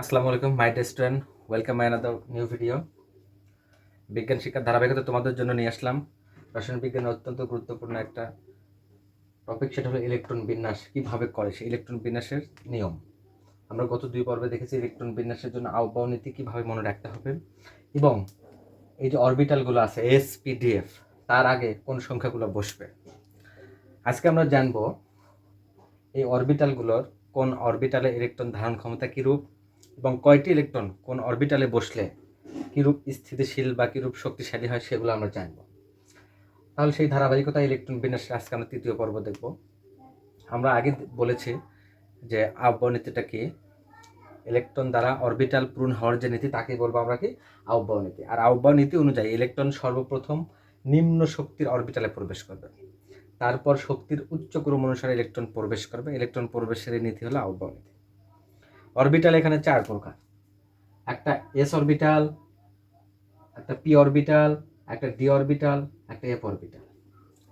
আসসালামু আলাইকুম, my dear student. Welcome my another new video বিজ্ঞান শিক্ষার ধারাবাহিকতা তোমাদের জন্য নিয়ে আসলাম। রসায়ন বিজ্ঞানের অত্যন্ত গুরুত্বপূর্ণ একটা টপিক সেটা হলো ইলেকট্রন বিন্যাস। কীভাবে করে? সেই ইলেকট্রন বিন্যাসের নিয়ম। আমরা গত দুই পর্বে দেখেছি ইলেকট্রন বিন্যাসের জন্য আহ্বান নীতি কীভাবে মনে রাখতে হবে। এবং এই যে অরবিটালগুলো আছে এস পিডিএফ তার আগে কোন সংখ্যাগুলো বসবে? আজকে আমরা জানব, এই অরবিটালগুলোর কোন অরবিটালে ইলেকট্রন ধারণ ক্ষমতা কীরূপ? এবং কয়টি ইলেকট্রন কোন অরবিটালে বসলে কীরূপ স্থিতিশীল বা কীরূপ শক্তিশালী হয় সেগুলো আমরা জানব। তাহলে সেই ধারাবাহিকতা ইলেকট্রন বিন্যাসের আজকে আমরা তৃতীয় পর্ব দেখব। আমরা আগে বলেছি যে আহ্বান নীতিটা কি? ইলেকট্রন দ্বারা অরবিটাল পূরণ হওয়ার যে নীতি তাকে বলব আমরা কি? আহ্বান নীতি আর আহ্বান নীতি অনুযায়ী ইলেকট্রন সর্বপ্রথম নিম্ন শক্তির অরবিটালে প্রবেশ করবে। তারপর শক্তির উচ্চ ক্রম অনুসারে ইলেকট্রন প্রবেশ করবে। ইলেকট্রন প্রবেশের নীতি হলো আহ্বান নীতি অরবিটাল এখানে চার প্রকার। একটা এস অরবিটাল একটা পি অরবিটাল একটা ডি অরবিটাল একটা এফ অরবিটাল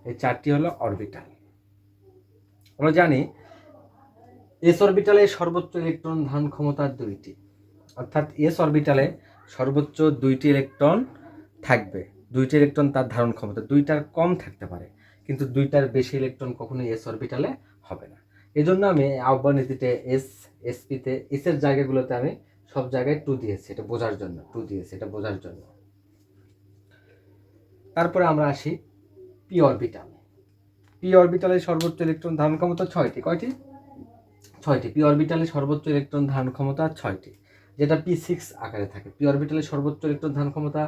এই চারটি হলো অরবিটাল আমরা জানি এস অরবিটালে সর্বোচ্চ ইলেকট্রন ধারণ ক্ষমতা দুইটি। অর্থাৎ এস অরবিটালে সর্বোচ্চ দুইটি ইলেকট্রন থাকবে। দুইটি ইলেকট্রন তার ধারণ ক্ষমতা। দুইটার কম থাকতে পারে। কিন্তু দুইটার বেশি ইলেকট্রন কখনোই এস অরবিটালে হবে না। এই জন্য আমি আহ্বান নীতিতে এস এসপিতে এসের জায়গাগুলোতে আমি সব জায়গায় টু দিয়েছি, এটা বোঝার জন্য টু দিয়েছি, এটা বোঝার জন্য। তারপরে আমরা আসি পি অরবিটাল পি অরবিটালের সর্বোচ্চ ইলেকট্রন ধারণ ক্ষমতা ছয়টি, কয়টি? ছয়টি। পি অরবিটালে সর্বোচ্চ ইলেকট্রন ধারণ ক্ষমতা ছয়টি, যেটা পি সিক্স আকারে থাকে। পি অরবিটালের সর্বোচ্চ ইলেকট্রন ধারণ ক্ষমতা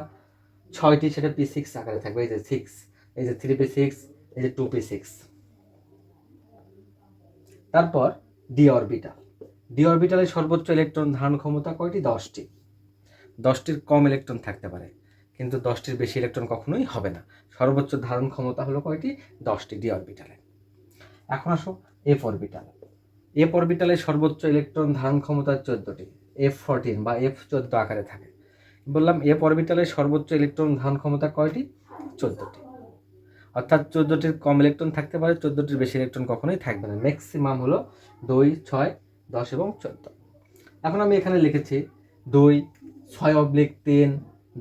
ছয়টি, সেটা পি সিক্স আকারে থাকবে। এই যে সিক্স এই যে থ্রি পি সিক্স এই যে টু পি সিক্স তারপর ডি অরবিটাল। ডি অরবিটালের সর্বোচ্চ ইলেকট্রন ধারণ ক্ষমতা কয়টি? দশটি। দশটির কম ইলেকট্রন থাকতে পারে, কিন্তু দশটির বেশি ইলেকট্রন কখনোই হবে না। সর্বোচ্চ ধারণ ক্ষমতা হলো কয়টি? দশটি ডি অরবিটালে। এখন আসো এফ অরবিটাল। এফ অরবিটালের সর্বোচ্চ ইলেকট্রন ধারণ ক্ষমতা চোদ্দটি। এফ ফোরটিন বা এফ চোদ্দ আকারে থাকে। বললাম এফ অরবিটালের সর্বোচ্চ ইলেকট্রন ধারণ ক্ষমতা কয়টি? চোদ্দটি। অর্থাৎ চোদ্দোটির কম ইলেকট্রন থাকতে পারে, চোদ্দোটির বেশি ইলেকট্রন কখনোই থাকবে না। ম্যাক্সিমাম হলো দুই, ছয়, দশ এবং চোদ্দ। এখন আমি এখানে লিখেছি দুই, ছয় অবলিক তিন,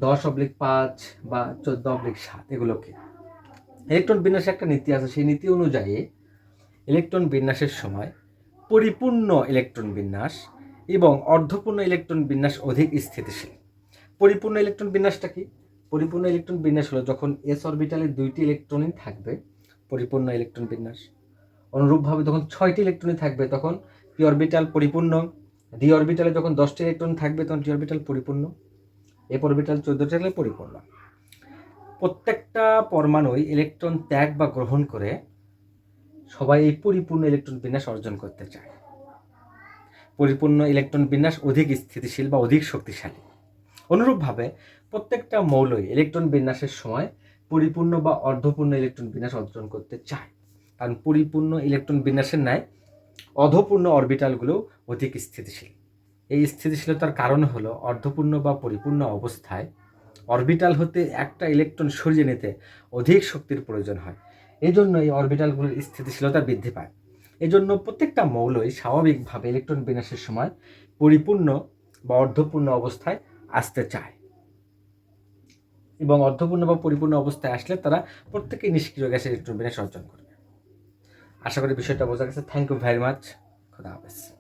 দশ অবলিক পাঁচ বা চোদ্দ অবলিক সাত এগুলোকে। ইলেকট্রন বিন্যাসে একটা নীতি আছে, সেই নীতি অনুযায়ী ইলেকট্রন বিন্যাসের সময় পরিপূর্ণ ইলেকট্রন বিন্যাস এবং অর্ধপূর্ণ ইলেকট্রন বিন্যাস অধিক স্থিতিশীল। পরিপূর্ণ ইলেকট্রন বিন্যাসটা কি? পরিপূর্ণ ইলেকট্রন বিন্যাস হলো যখন এস অরবিটালে দুইটি ইলেকট্রনই থাকবে, পরিপূর্ণ ইলেকট্রন বিন্যাস। অনুরূপভাবে যখন ছয়টি ইলেকট্রনই থাকবে, তখন পি অরবিটাল পরিপূর্ণ ডি অরবিটালে যখন দশটি ইলেকট্রন থাকবে, তখন ডি অরবিটাল পরিপূর্ণ এফ অরবিটাল চোদ্দটি হলে পরিপূর্ণ। প্রত্যেকটা পরমাণুই ইলেকট্রন ত্যাগ বা গ্রহণ করে সবাই এই পরিপূর্ণ ইলেকট্রন বিন্যাস অর্জন করতে চায়। পরিপূর্ণ ইলেকট্রন বিন্যাস অধিক স্থিতিশীল বা অধিক শক্তিশালী। অনুরূপভাবে প্রত্যেকটা মৌলই ইলেকট্রন বিন্যাসের সময় পরিপূর্ণ বা অর্ধপূর্ণ ইলেকট্রন বিন্যাস অর্জন করতে চায়। কারণ পরিপূর্ণ ইলেকট্রন বিন্যাসের ন্যায় অধপূর্ণ অরবিটালগুলো অধিক স্থিতিশীল। এই স্থিতিশীলতার কারণ হলো অর্ধপূর্ণ বা পরিপূর্ণ অবস্থায় অরবিটাল হতে একটা ইলেকট্রন সরিয়ে নিতে অধিক শক্তির প্রয়োজন হয়। এই জন্য এই অরবিটালগুলোর স্থিতিশীলতা বৃদ্ধি পায়। এজন্য প্রত্যেকটা মৌলই স্বাভাবিকভাবে ইলেকট্রন বিন্যাসের সময় পরিপূর্ণ বা অর্ধপূর্ণ অবস্থায় আসতে চায়। এবং অর্ধপূর্ণ বা পরিপূর্ণ অবস্থায় আসলে তারা প্রত্যেকেই নিষ্ক্রিয় গ্যাসের ইলেকট্রন বিন্যাস অর্জন করবে। আশা করি বিষয়টা বোঝা গেছে। থ্যাংক ইউ ভেরি মাচ খোদা হাফেজ।